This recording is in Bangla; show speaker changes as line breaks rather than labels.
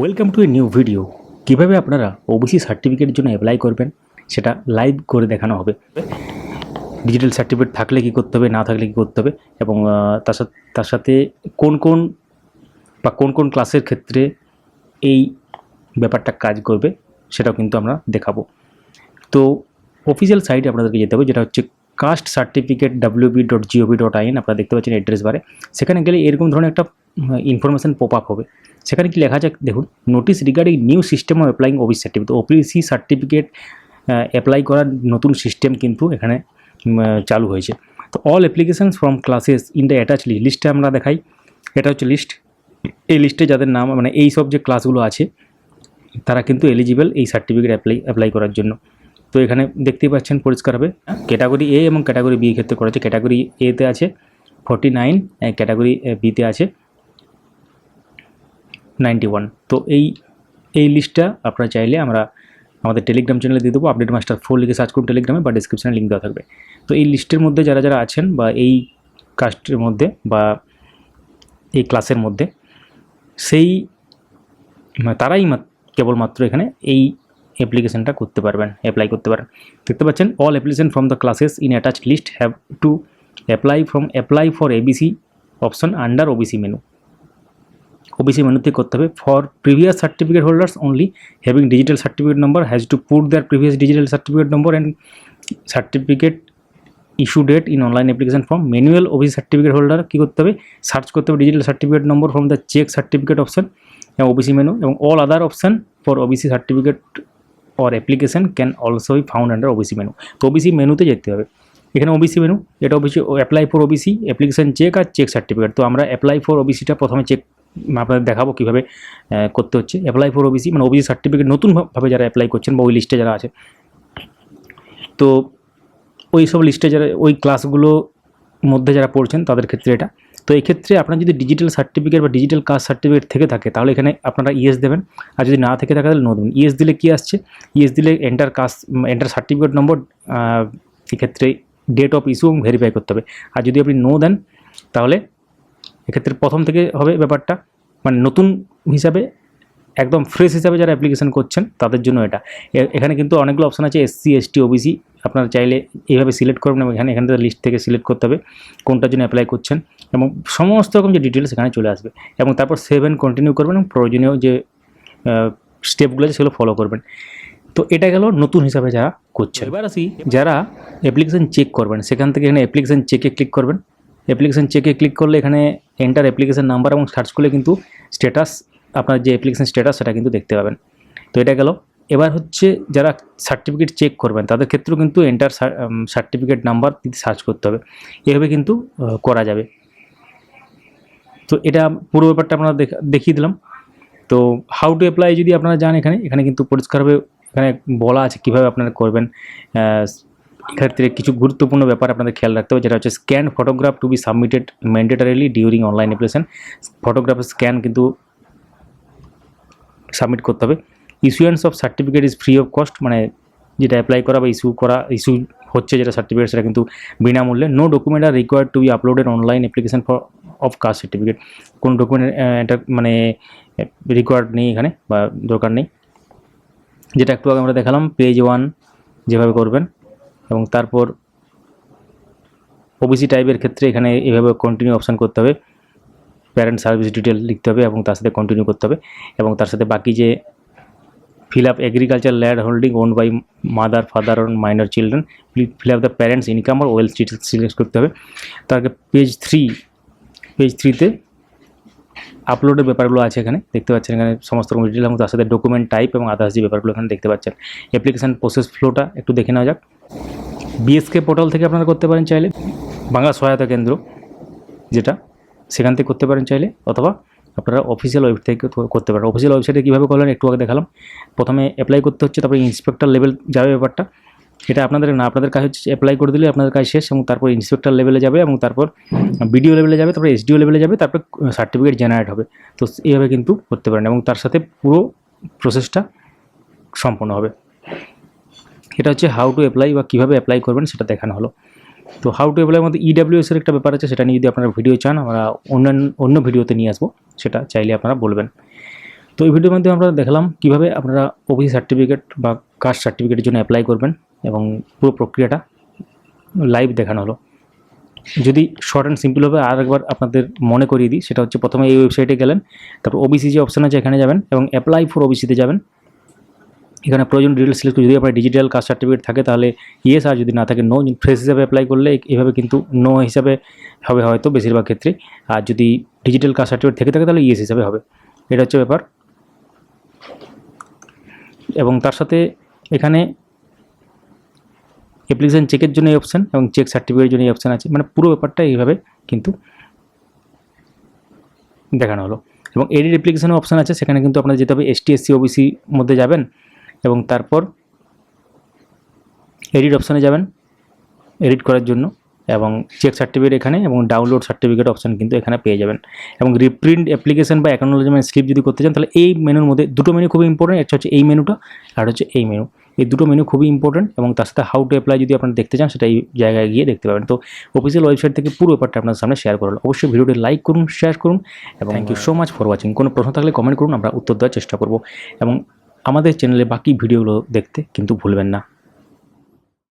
Welcome to a new video কীভাবে আপনারা ওবিসি সার্টিফিকেটের জন্য অ্যাপ্লাই করবেন, সেটা লাইভ করে দেখানো হবে। ডিজিটাল সার্টিফিকেট থাকলে কী করতে হবে, না থাকলে কী করতে হবে, এবং তার সাথে তার সাথে কোন কোন, বা কোন কোন ক্লাসের ক্ষেত্রে এই ব্যাপারটা কাজ করবে, সেটাও কিন্তু আমরা দেখাবো। তো অফিসিয়াল সাইটে আপনাদেরকে যেতে হবে, যেটা হচ্ছে caste certificate WB dot gov dot in আপনারা দেখতে পাচ্ছেন অ্যাড্রেস বারে। সেখানে গেলে এরকম ধরনের একটা ইনফরমেশন পপ আপ হবে। সেখানে কি লেখা যাক দেখুন notice regarding new system of applying OBC certificate OBC certificate apply করার নতুন সিস্টেম কিন্তু এখানে চালু হয়েছে। তো all applications from classes in the attach list লিস্টে আমরা দেখাই। এটা হচ্ছে লিস্ট এই লিস্টে যাদের নাম মানে এই সব যে ক্লাসগুলো আছে, তারা কিন্তু এলিজিবল এই সার্টিফিকেট অ্যাপ্লাই অ্যাপ্লাই করার জন্য। তো এখানে দেখতেই পাচ্ছেন পরিষ্কারভাবে ক্যাটাগরি এ এবং ক্যাটাগরি বি ক্ষেত্রে করা আছে ক্যাটাগরি এতে আছে ফর্টি নাইন ক্যাটাগরি বিতে আছে। নাইনটি ওয়ান তো এই এই লিস্টটা আপনারা চাইলে আমরা আমাদের টেলিগ্রাম চ্যানেলে দিয়ে দেবো। আপডেট মাস্টার ফোর লিখে সার্চ করুন টেলিগ্রামে বা ডিসক্রিপশানে লিঙ্ক দেওয়া থাকবে। তো এই লিস্টের মধ্যে যারা যারা আছেন বা এই কাস্টের মধ্যে বা এই ক্লাসের মধ্যে, সেই তারাই মাত- কেবলমাত্র এখানে এই অ্যাপ্লিকেশনটা করতে পারবেন অ্যাপ্লাই করতে পারেন দেখতে পাচ্ছেন all application from the classes in attach list have to apply from apply for OBC option under OBC menu OBC মেনুতে করতে হবে। For previous certificate holders only having digital certificate number has to put their previous digital certificate number and certificate issue date in online application form manual OBC certificate holder কী করতে হবে? সার্চ করতে হবে digital certificate number from the check certificate option এবং ওবিসি মেনু এবং all other option for OBC certificate or application can also be found under OBC menu তো ওবিসি মেনুতে যেতে হবে। এখানে ওবিসি মেনু এটা OBC apply for OBC application check R check certificate তো আমরা অ্যাপ্লাই ফর ওবিসিটা প্রথমে চেক আপনাদের দেখাবো কীভাবে করতে হচ্ছে। অ্যাপ্লাই ফর ওবিসি মানে ওবিসি সার্টিফিকেট নতুনভাবে যারা অ্যাপ্লাই করছেন বা ওই লিস্টে যারা আছে। তো ওই সব লিস্টে যারা, ওই ক্লাসগুলো মধ্যে যারা পড়ছেন তাদের ক্ষেত্রে এটা। তো এই ক্ষেত্রে আপনার যদি ডিজিটাল সার্টিফিকেট বা ডিজিটাল কাস্ট সার্টিফিকেট থেকে থাকে, তাহলে এখানে আপনারা ইএস দেবেন। আর যদি না থেকে থাকে, তাহলে নো দেবেন। ইএস দিলে কী আসছে? ইএস দিলে enter caste enter certificate number এক্ষেত্রে ডেট অফ ইস্যু ভেরিফাই করতে হবে। আর যদি আপনি নো দেন, তাহলে এক্ষেত্রে প্রথম থেকে হবে ব্যাপারটা। মানে নতুন হিসাবে একদম ফ্রেশ হিসাবে যারা অ্যাপ্লিকেশন করছেন তাদের জন্য এটা। এখানে কিন্তু অনেকগুলো অপশান আছে এসসি এসটি ওবিসি আপনারা চাইলে এইভাবে সিলেক্ট করবেন এবং এখানে এখানে লিস্ট থেকে সিলেক্ট করতে হবে কোনটার জন্য অ্যাপ্লাই করছেন এবং সমস্ত রকম যে ডিটেলস এখানে চলে আসবে। এবং তারপর সেভেন কন্টিনিউ করবেন এবং প্রয়োজনীয় যে স্টেপগুলো আছে সেগুলো ফলো করবেন। তো এটা গেল নতুন হিসাবে যারা করছে এবার আসি যারা অ্যাপ্লিকেশন চেক করবেন সেখান থেকে এখানে অ্যাপ্লিকেশান চেকে ক্লিক করবেন। অ্যাপ্লিকেশন চেকে ক্লিক করলে এখানে এন্টার অ্যাপ্লিকেশান নাম্বার এবং সার্চ করলে কিন্তু স্ট্যাটাস আপনার যে অ্যাপ্লিকেশান স্ট্যাটাস সেটা কিন্তু দেখতে পাবেন। তো এটা গেল। এবার হচ্ছে যারা সার্টিফিকেট চেক করবেন, তাদের ক্ষেত্রেও কিন্তু এন্টার সার্টিফিকেট নাম্বার সার্চ করতে হবে। এভাবে কিন্তু করা যাবে। তো এটা পুরো ব্যাপারটা আপনারা দেখা- দেখিয়ে দিলাম। তো হাউ টু অ্যাপ্লাই যদি আপনারা যান এখানে এখানে কিন্তু পরিষ্কারভাবে এখানে বলা আছে কীভাবে আপনারা করবেন এক্ষেত্রে কিছু গুরুত্বপূর্ণ ব্যাপার আপনাদের খেয়াল রাখতে হবে, যেটা হচ্ছে scan photograph to be submitted mandatorily during online application photograph scan কিন্তু সাবমিট করতে হবে। Issuance of certificate is free of cost মানে যেটা অ্যাপ্লাই করা বা ইস্যু করা ইস্যু হচ্ছে যেটা সার্টিফিকেট সেটা কিন্তু বিনামূল্যে। No document are required to be uploaded online application for of caste certificate কোন ডকুমেন্ট এটা মানে রিকোয়ার্ড নেই এখানে বা দরকার নেই। যেটা একটু আগে আমরা দেখালাম পেজ ওয়ান যেভাবে করবেন। এবং তারপর ওবিসি টাইপের ক্ষেত্রে এখানে এভাবে কন্টিনিউ অপশান করতে হবে। প্যারেন্ট সার্ভিস ডিটেল লিখতে হবে এবং তার সাথে কন্টিনিউ করতে হবে এবং তার সাথে বাকি যে fill up agriculture land holding own by mother father on minor children fill up the parents income R wealth details select করতে হবে। তার আগে পেজ থ্রি পেজ থ্রিতে আপলোডের ব্যাপারগুলো আছে এখানে, দেখতে পাচ্ছেন এখানে সমস্ত রকম ডিটেল এবং তার সাথে ডকুমেন্ট টাইপ এবং আদার্স যে ব্যাপারগুলো এখানে দেখতে পাচ্ছেন। অ্যাপ্লিকেশন প্রসেস ফ্লোটা একটু দেখে নেওয়া যাক। বিএসকে পোর্টাল থেকে আপনারা করতে পারেন চাইলে। বাংলা সহায়তা কেন্দ্র, যেটা সেখান থেকে করতে পারেন চাইলে, অথবা আপনারা অফিসিয়াল ওয়েবসাইট থেকে করতে পারেন। অফিসিয়াল ওয়েবসাইটে কীভাবে করলেন একটু আগে দেখালাম। প্রথমে অ্যাপ্লাই করতে হচ্ছে, তারপরে ইন্সপেক্টর লেভেল যাবে ব্যাপারটা। এটা আপনাদের না, আপনাদের কাজ হচ্ছে অ্যাপ্লাই করে দিলে আপনাদের কাজ শেষ এবং তারপর ইন্সপেক্টর লেভেলে যাবে এবং তারপর বিডিও লেভেলে যাবে, তারপর এসডিও লেভেলে যাবে, তারপর সার্টিফিকেট জেনারেট হবে। তো এইভাবে কিন্তু করতে পারেন এবং তার সাথে পুরো প্রসেসটা সম্পন্ন হবে। এটা হচ্ছে হাউ টু অ্যাপ্লাই বা কীভাবে অ্যাপ্লাই করবেন সেটা দেখানো হলো। তো হাউ টু অ্যাপ্লাই মধ্যে ইডাব্লিউএস এর একটা ব্যাপার আছে, সেটা নিয়ে যদি আপনারা ভিডিও চান, আমরা অন্যান্য, অন্য ভিডিওতে নিয়ে আসব, সেটা চাইলে আপনারা বলবেন। তো এই ভিডিওর মধ্যে আমরা দেখলাম কীভাবে আপনারা ওবিসি সার্টিফিকেট বা কাস্ট সার্টিফিকেটের জন্য অ্যাপ্লাই করবেন এবং পুরো প্রক্রিয়াটা লাইভ দেখানো হলো। যদি শর্ট অ্যান্ড সিম্পল হবে, আর একবার আপনাদের মনে করিয়ে দিই, সেটা হচ্ছে প্রথমে এই ওয়েবসাইটে গেলেন, তারপর ওবিসি যে অপশান আছে, এখানে যাবেন এবং অ্যাপ্লাই ফর ওবিসিতে যাবেন। এখানে প্রয়োজন ডিটেলস সিলেক্ট যদি আপনার ডিজিটাল কাস্ট সার্টিফিকেট থাকে, তাহলে ইয়েস আর যদি না থাকে নো ফ্রেশ হিসাবে অ্যাপ্লাই করলে এভাবে কিন্তু নো হিসাবে হবে হয়তো বেশিরভাগ ক্ষেত্রে আর যদি ডিজিটাল কাস্ট সার্টিফিকেট থেকে থাকে, তাহলে ইয়েস হিসাবে হবে। এটা হচ্ছে ব্যাপার। এবং তার সাথে এখানে অ্যাপ্লিকেশান চেকের জন্য এই অপশান এবং চেক সার্টিফিকেটের জন্য এই অপশান আছে। মানে পুরো ব্যাপারটা এইভাবে কিন্তু দেখানো হলো। এবং এডিট অ্যাপ্লিকেশনের অপশান আছে। সেখানে কিন্তু আপনার যেতে হবে এসটি এসসি ওবিসি মধ্যে যাবেন। এবং তারপর এডিট অপশানে যাবেন এডিট করার জন্য এবং চেক সার্টিফিকেট এখানে এবং ডাউনলোড সার্টিফিকেট অপশান কিন্তু এখানে পেয়ে যাবেন। এবং রিপ্রিন্ট অ্যাপ্লিকেশন বা অ্যাকনোলজমেন্ট স্লিপ যদি করতে চান তাহলে এই মেনুর মধ্যে দুটো মেনু খুবই ইম্পর্টেন্ট একটা হচ্ছে এই মেনুটা আর হচ্ছে এই মেনু এই দুটো মেনু খুবই ইম্পর্টেন্ট এবং তার সাথে হাউ টু অ্যাপ্লাই যদি আপনারা দেখতে চান সেটা এই জায়গায় গিয়ে দেখতে পাবেন। তো অফিসিয়াল ওয়েবসাইট থেকে পুরো ব্যাপারটা আপনার সামনে শেয়ার করুন অবশ্যই ভিডিওটি লাইক করুন শেয়ার করুন এবং thank you so much for watching কোনো প্রশ্ন থাকলে কমেন্ট করুন আমরা উত্তর দেওয়ার চেষ্টা করব। এবং আমাদের চ্যানেলে বাকি ভিডিওগুলো দেখতে কিন্তু ভুলবেন না।